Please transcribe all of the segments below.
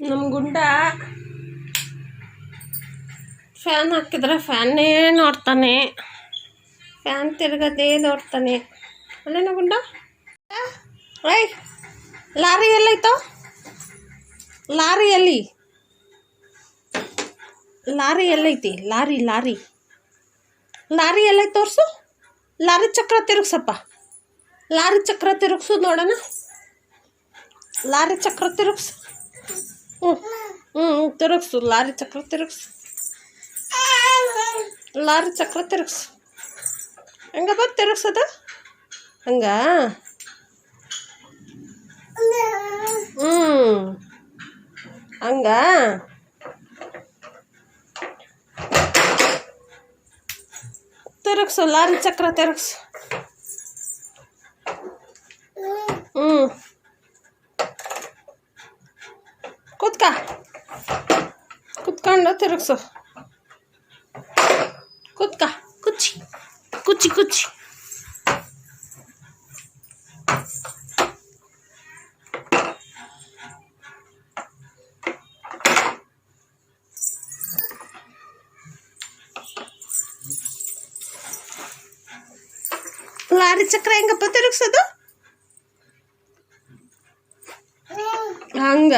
ನಮ್ಮ ಗುಂಡ. ಫ್ಯಾನ್ ಹಾಕಿದ್ರೆ ಫ್ಯಾನೇ ನೋಡ್ತಾನೆ. ಫ್ಯಾನ್ ತಿರ್ಗದೇ ನೋಡ್ತಾನೆ. ಅಲ್ಲೇನ ಗುಂಡ? ಐ ಲಾರಿ ಎಲ್ಲೈತೋ ಲಾರಿ ಎಲ್ಲಿ? ಲಾರಿ ಎಲ್ಲೈತಿ, ಲಾರಿ ಲಾರಿ. ಲಾರಿ ಎಲ್ಲೈ ತೋರಿಸು? ಲಾರಿ ಚಕ್ರ ತಿರುಗ್ಸಪ್ಪ. ಲಾರಿ ಚಕ್ರ ತಿರುಗ್ಸು ನೋಡೋಣ. ಲಾರಿ ಚಕ್ರ ತಿರುಗ್ಸು. ಹ್ಞೂ ಹ್ಞೂ ಹ್ಞೂ ತಿರುಗ್ಸು ಲಾರಿ ಚಕ್ರ ತಿರುಗ್ಸು ಲಾರಿ ಚಕ್ರ ತಿರುಗ್ಸು ಹೆಂಗಪ್ಪ ತಿರುಗ್ಸದ ಹಂಗ ಹ್ಞೂ ಹಂಗ ತಿರುಗ್ಸು ಲಾರಿ ಚಕ್ರ ತಿರುಗ್ಸು ಕುತ್ಕೊಂಡು ತಿರುಗ್ಸು ಕೂತ್ಕ ಕುಚ್ಚಿ ಕುಚ್ಚಿ ಕುಚ್ಚಿ ಲಾರಿ ಚಕ್ರ ಹೆಂಗಪ್ಪ ತಿರುಗ್ಸೋದು ಹಂಗ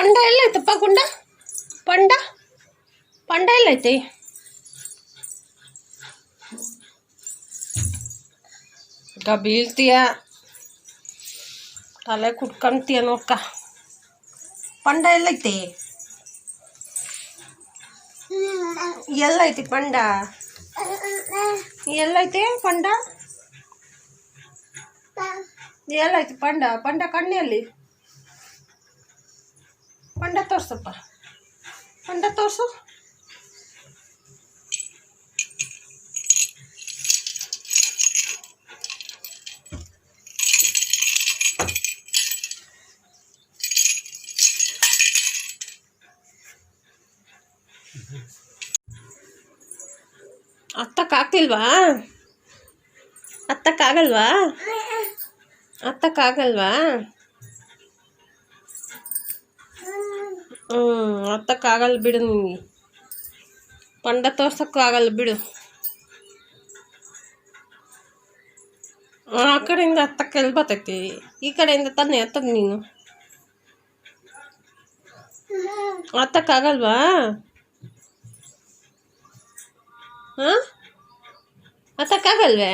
ಪಂಡ ಎಲ್ಲೈತಪ್ಪ ಗುಂಡ? ಪಂಡ? ಪಂಡ ಎಲ್ಲೈತೆ ಈಗ ಬೀಳ್ತೀಯ? ತಲೆ ಕುಟ್ಕೊಂತೀಯ ನೋಡ್ಕ. ಪಂಡ ಎಲ್ಲೈತಿ ಎಲ್ಲೈತಿ ಪಂಡ? ಎಲ್ಲೈತಿ ಪಂಡ? ಎಲ್ಲೈತಿ ಪಂಡ? ಪಂಡ ಕಣ್ಣಲ್ಲಿ? ಪಂಡ ತೋರಿಸಪ್ಪ. ಹೊಂಡ ತೋರಿಸು. ಅತ್ತಕ್ಕಾಗ್ತಿಲ್ವಾ ಅತ್ತಕ್ಕಾಗಲ್ವಾ ಹತ್ತಕ್ಕಾಗಲ್ವಾ ಹ್ಞೂ ಹತ್ತಕ್ಕಾಗಲ್ಲ ಬಿಡು ನಿಮಗೆ ಪಂಡ ತೋರ್ಸೋಕ್ಕಾಗಲ್ಲ ಬಿಡು. ಆ ಕಡೆಯಿಂದ ಹತ್ತಕ್ಕೆ ಎಲ್ಲಿ ಬರ್ತೈತಿ? ಈ ಕಡೆಯಿಂದ ತಾನೇ ಹತ್ತದ ನೀನು. ಹತ್ತಕ್ಕಾಗಲ್ವಾ ಹಾಂ? ಹತ್ತಕ್ಕಾಗಲ್ವೇ